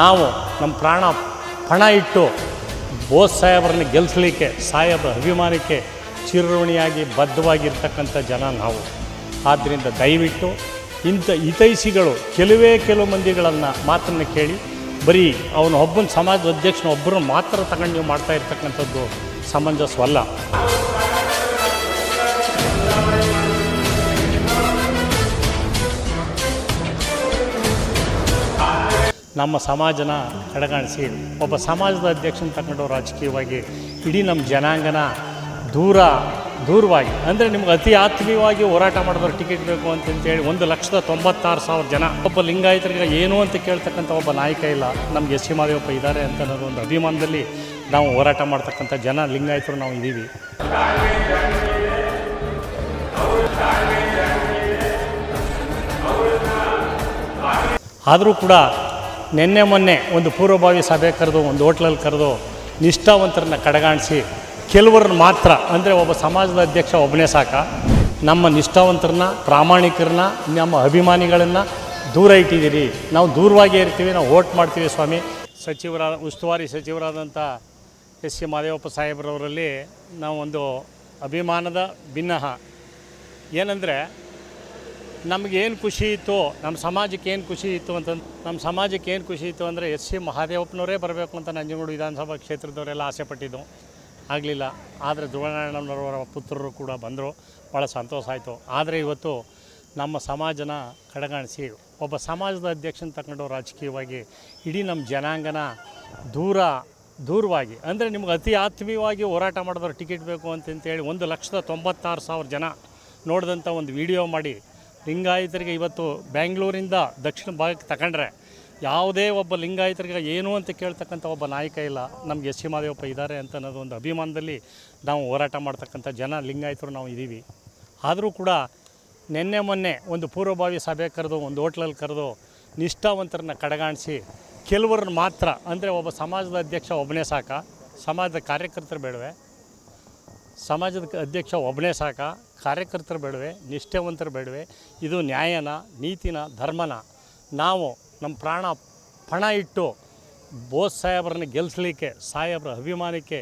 ನಾವು ನಮ್ಮ ಪ್ರಾಣ ಪಣ ಇಟ್ಟು ಬೋಸ್ ಸಾಹೇಬರನ್ನ ಗೆಲ್ಲಿಸಲಿಕ್ಕೆ ಸಾಹೇಬ್ರ ಅಭಿಮಾನಕ್ಕೆ ಚಿರಋಣಿಯಾಗಿ ಬದ್ಧವಾಗಿರ್ತಕ್ಕಂಥ ಜನ ನಾವು. ಆದ್ದರಿಂದ ದಯವಿಟ್ಟು ಇಂಥ ಹಿತೈಷಿಗಳು ಕೆಲವೇ ಕೆಲವು ಮಂದಿಗಳನ್ನು ಮಾತನ್ನು ಕೇಳಿ, ಬರೀ ಅವನು ಒಬ್ಬನ ಸಮಾಜದ ಅಧ್ಯಕ್ಷನ ಒಬ್ಬರನ್ನು ಮಾತ್ರ ತಗೊಂಡು ನೀವು ಮಾಡ್ತಾ ಇರ್ತಕ್ಕಂಥದ್ದು ಸಮಂಜಸವಲ್ಲ. ನಮ್ಮ ಸಮಾಜನ ಕಡೆಗಾಣಿಸಿ. ಒಬ್ಬ ಸಮಾಜದ ಅಧ್ಯಕ್ಷನ ತಗೊಂಡು ರಾಜಕೀಯವಾಗಿ ಇಡೀ ನಮ್ಮ ಜನಾಂಗನ ದೂರ, ದೂರವಾಗಿ, ಅಂದರೆ ನಿಮ್ಗೆ ಅತಿ ಆತ್ಮೀಯವಾಗಿ ಹೋರಾಟ ಮಾಡಿದವ್ರು ಟಿಕೆಟ್ ಬೇಕು ಅಂತಂತೇಳಿ ಒಂದು ಲಕ್ಷದ ತೊಂಬತ್ತಾರು ಸಾವಿರ ಜನ. ಒಬ್ಬ ಲಿಂಗಾಯತರಿಗೆ ಏನು ಅಂತ ಕೇಳ್ತಕ್ಕಂಥ ಒಬ್ಬ ನಾಯಕ ಇಲ್ಲ. ನಮ್ಗೆ ಎಸ್ ಸಿ ಮಾದೇವಪ್ಪ ಇದ್ದಾರೆ ಅಂತ ಅನ್ನೋದು ಒಂದು ಅಭಿಮಾನದಲ್ಲಿ ನಾವು ಹೋರಾಟ ಮಾಡ್ತಕ್ಕಂಥ ಜನ, ಲಿಂಗಾಯತರು ನಾವು ಇದ್ದೀವಿ. ಆದರೂ ಕೂಡ ನಿನ್ನೆ ಮೊನ್ನೆ ಒಂದು ಪೂರ್ವಭಾವಿ ಸಭೆ ಕರೆದು, ಒಂದು ಹೋಟ್ಲಲ್ಲಿ ಕರೆದು ನಿಷ್ಠಾವಂತರನ್ನ ಕಡೆಗಾಣಿಸಿ, ಕೆಲವರನ್ನ ಮಾತ್ರ, ಅಂದರೆ ಒಬ್ಬ ಸಮಾಜದ ಅಧ್ಯಕ್ಷ ಒಬ್ಬನೇ ಸಾಕ, ನಮ್ಮ ನಿಷ್ಠಾವಂತರನ್ನ, ಪ್ರಾಮಾಣಿಕರನ್ನ, ನಮ್ಮ ಅಭಿಮಾನಿಗಳನ್ನು ದೂರ ಇಟ್ಟಿದ್ದೀರಿ. ನಾವು ದೂರವಾಗಿ ಇರ್ತೀವಿ, ನಾವು ಓಟ್ ಮಾಡ್ತೀವಿ ಸ್ವಾಮಿ. ಸಚಿವರಾದ ಉಸ್ತುವಾರಿ ಸಚಿವರಾದಂಥ ಎಸ್ ಸಿ ಮಾದೇವಪ್ಪ ಸಾಹೇಬ್ರವರಲ್ಲಿ ನಾವು ಒಂದು ಅಭಿಮಾನದ ಭಿನ್ನಹ. ಏನಂದರೆ ನಮಗೇನು ಖುಷಿ ಇತ್ತು ನಮ್ಮ ಸಮಾಜಕ್ಕೆ ಏನು ಖುಷಿ ಇತ್ತು ಅಂತಂದು ನಮ್ಮ ಸಮಾಜಕ್ಕೆ ಏನು ಖುಷಿ ಇತ್ತು ಅಂದರೆ ಎಸ್ ಸಿ ಮಹಾದೇವಪ್ಪನವರೇ ಬರಬೇಕು ಅಂತ ನಂಜನಗೂಡು ವಿಧಾನಸಭಾ ಕ್ಷೇತ್ರದವರೆಲ್ಲ ಆಸೆ ಪಟ್ಟಿದ್ದು. ಆಗಲಿಲ್ಲ. ಆದರೆ ಧ್ರುವನಾರಾಯಣವರ ಪುತ್ರರು ಕೂಡ ಬಂದರು. ಭಾಳ ಸಂತೋಷ ಆಯಿತು. ಆದರೆ ಇವತ್ತು ನಮ್ಮ ಸಮಾಜನ ಕಡೆಗಾಣಿಸಿ ಒಬ್ಬ ಸಮಾಜದ ಅಧ್ಯಕ್ಷನ ತಗೊಂಡು ರಾಜಕೀಯವಾಗಿ ಇಡೀ ನಮ್ಮ ಜನಾಂಗನ ದೂರ, ದೂರವಾಗಿ, ಅಂದರೆ ನಿಮ್ಗೆ ಅತಿ ಆತ್ಮೀಯವಾಗಿ ಹೋರಾಟ ಮಾಡಿದವ್ರು ಟಿಕೆಟ್ ಬೇಕು ಅಂತಂತೇಳಿ ಒಂದು ಲಕ್ಷದ ತೊಂಬತ್ತಾರು ಸಾವಿರ ಜನ ನೋಡಿದಂಥ ಒಂದು ವಿಡಿಯೋ ಮಾಡಿ ಲಿಂಗಾಯತರಿಗೆ ಇವತ್ತು ಬೆಂಗಳೂರಿಂದ ದಕ್ಷಿಣ ಭಾಗಕ್ಕೆ ತಗೊಂಡ್ರೆ ಯಾವುದೇ ಒಬ್ಬ ಲಿಂಗಾಯಿತರಿಗೆ ಏನು ಅಂತ ಕೇಳ್ತಕ್ಕಂಥ ಒಬ್ಬ ನಾಯಕ ಇಲ್ಲ. ನಮ್ಗೆ ಎಸ್ ಸಿ ಮಾದೇವಪ್ಪ ಇದ್ದಾರೆ ಅಂತ ಅನ್ನೋದು ಒಂದು ಅಭಿಮಾನದಲ್ಲಿ ನಾವು ಹೋರಾಟ ಮಾಡ್ತಕ್ಕಂಥ ಜನ ಲಿಂಗಾಯಿತರು ನಾವು ಇದ್ದೀವಿ ಆದರೂ ಕೂಡ ನಿನ್ನೆ ಮೊನ್ನೆ ಒಂದು ಪೂರ್ವಭಾವಿ ಸಭೆ ಕರೆದು, ಒಂದು ಹೋಟ್ಲಲ್ಲಿ ಕರೆದು ನಿಷ್ಠಾವಂತರನ್ನ ಕಡೆಗಾಣಿಸಿ ಕೆಲವರನ್ನ ಮಾತ್ರ, ಅಂದರೆ ಒಬ್ಬ ಸಮಾಜದ ಅಧ್ಯಕ್ಷ ಒಬ್ಬನೇ ಸಾಕ, ಸಮಾಜದ ಕಾರ್ಯಕರ್ತರು ಬೇಡವೆ. ಸಮಾಜದ ಅಧ್ಯಕ್ಷ ಒಬ್ಬನೇ ಸಾಕ, ಕಾರ್ಯಕರ್ತರು ಬೇಡವೆ, ನಿಷ್ಠಾವಂತರ ಬೇಡವೆ. ಇದು ನ್ಯಾಯನ, ನೀತಿನ, ಧರ್ಮನ. ನಾವು ನಮ್ಮ ಪ್ರಾಣ ಪಣ ಇಟ್ಟು ಬೋಸ್ ಸಾಹೇಬ್ರನ್ನ ಗೆಲ್ಲಿಸಲಿಕ್ಕೆ ಸಾಹೇಬ್ರ ಅಭಿಮಾನಕ್ಕೆ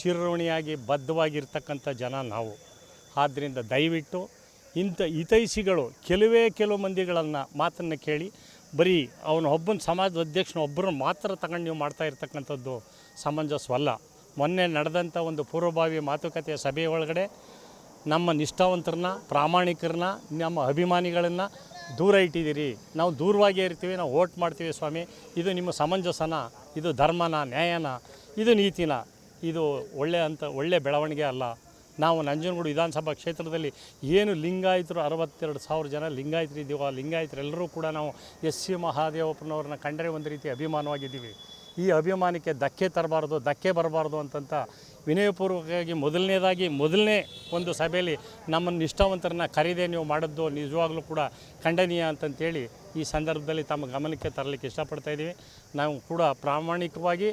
ಚಿರಋಣಿಯಾಗಿ ಬದ್ಧವಾಗಿರ್ತಕ್ಕಂಥ ಜನ ನಾವು. ಆದ್ದರಿಂದ ದಯವಿಟ್ಟು ಇಂಥ ಹಿತೈಷಿಗಳು, ಕೆಲವೇ ಕೆಲವು ಮಂದಿಗಳನ್ನು ಮಾತನ್ನು ಕೇಳಿ, ಬರೀ ಅವನೊಬ್ಬನ ಸಮಾಜದ ಅಧ್ಯಕ್ಷನ ಒಬ್ಬರನ್ನ ಮಾತ್ರ ತಗೊಂಡು ನೀವು ಮಾಡ್ತಾ ಇರ್ತಕ್ಕಂಥದ್ದು ಸಮಂಜಸವಲ್ಲ. ಮೊನ್ನೆ ನಡೆದಂಥ ಒಂದು ಪೂರ್ವಭಾವಿ ಮಾತುಕತೆಯ ಸಭೆಯ ಒಳಗಡೆ ನಮ್ಮ ನಿಷ್ಠಾವಂತರನ್ನ, ಪ್ರಾಮಾಣಿಕರನ್ನ, ನಮ್ಮ ಅಭಿಮಾನಿಗಳನ್ನು ದೂರ ಇಟ್ಟಿದ್ದೀರಿ. ನಾವು ದೂರವಾಗೇ ಇರ್ತೀವಿ, ನಾವು ಓಟ್ ಮಾಡ್ತೀವಿ ಸ್ವಾಮಿ. ಇದು ನಿಮ್ಮ ಸಮಂಜಸನ, ಇದು ಧರ್ಮನ, ನ್ಯಾಯನ, ಇದು ನೀತಿನ. ಇದು ಒಳ್ಳೆಯ ಅಂತ ಒಳ್ಳೆಯ ಬೆಳವಣಿಗೆ ಅಲ್ಲ. ನಾವು ನಂಜನಗೂಡು ವಿಧಾನಸಭಾ ಕ್ಷೇತ್ರದಲ್ಲಿ ಏನು ಲಿಂಗಾಯಿತರು ಅರವತ್ತೆರಡು ಸಾವಿರ ಜನ ಲಿಂಗಾಯಿತರಿದ್ದೀವೋ ಆ ಲಿಂಗಾಯತರೆಲ್ಲರೂ ಕೂಡ ನಾವು ಎಸ್ ಸಿ ಮಹಾದೇವಪ್ಪನವ್ರನ್ನ ಕಂಡರೆ ಒಂದು ರೀತಿ ಅಭಿಮಾನವಾಗಿದ್ದೀವಿ. ಈ ಅಭಿಮಾನಕ್ಕೆ ಧಕ್ಕೆ ತರಬಾರ್ದು, ಧಕ್ಕೆ ಬರಬಾರ್ದು ಅಂತಂತ ವಿನಯಪೂರ್ವಕವಾಗಿ ಮೊದಲನೇದಾಗಿ ಮೊದಲನೇ ಒಂದು ಸಭೆಯಲ್ಲಿ ನಮ್ಮನ್ನು ನಿಷ್ಠಾವಂತರನ್ನ ಕರೀದೇ ನೀವು ಮಾಡಿದ್ದು ನಿಜವಾಗ್ಲೂ ಕೂಡ ಖಂಡನೀಯ ಅಂತಂತೇಳಿ ಈ ಸಂದರ್ಭದಲ್ಲಿ ತಮ್ಮ ಗಮನಕ್ಕೆ ತರಲಿಕ್ಕೆ ಇಷ್ಟಪಡ್ತಾ ಇದ್ದೀವಿ. ನಾವು ಕೂಡ ಪ್ರಾಮಾಣಿಕವಾಗಿ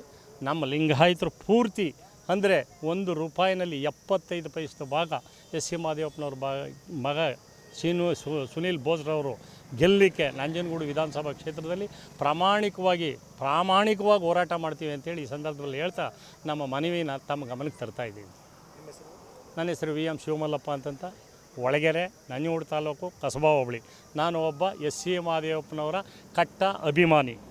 ನಮ್ಮ ಲಿಂಗಾಯತರು ಪೂರ್ತಿ ಅಂದರೆ ಒಂದು ರೂಪಾಯಿನಲ್ಲಿ ಎಪ್ಪತ್ತೈದು ಪೈಸದ ಭಾಗ ಎಸ್ ಸಿ ಮಹಾದೇವಪ್ಪನವ್ರ ಬಾ ಮಗ ಸೀನು ಸುನೀಲ್ ಬೋಸ್ರವರು ಗೆಲ್ಲಲಿಕ್ಕೆ ನಂಜನಗೂಡು ವಿಧಾನಸಭಾ ಕ್ಷೇತ್ರದಲ್ಲಿ ಪ್ರಾಮಾಣಿಕವಾಗಿ ಪ್ರಾಮಾಣಿಕವಾಗಿ ಹೋರಾಟ ಮಾಡ್ತೀವಿ ಅಂತೇಳಿ ಈ ಸಂದರ್ಭದಲ್ಲಿ ಹೇಳ್ತಾ ನಮ್ಮ ಮನವಿನ ತಮ್ಮ ಗಮನಕ್ಕೆ ತರ್ತಾ ಇದ್ದೀವಿ. ನನ್ನ ಹೆಸರು ವಿ ಎಂ ಶಿವಮಲ್ಲಪ್ಪ ಅಂತಂತ ಒಳಗೆರೆ ನಂಜನಗೂಡು ತಾಲೂಕು ಕಸಬಾ ಹೋಬಳಿ. ನಾನು ಒಬ್ಬ ಎಸ್ ಸಿ ಮಹಾದೇವಪ್ಪನವರ ಕಟ್ಟ ಅಭಿಮಾನಿ.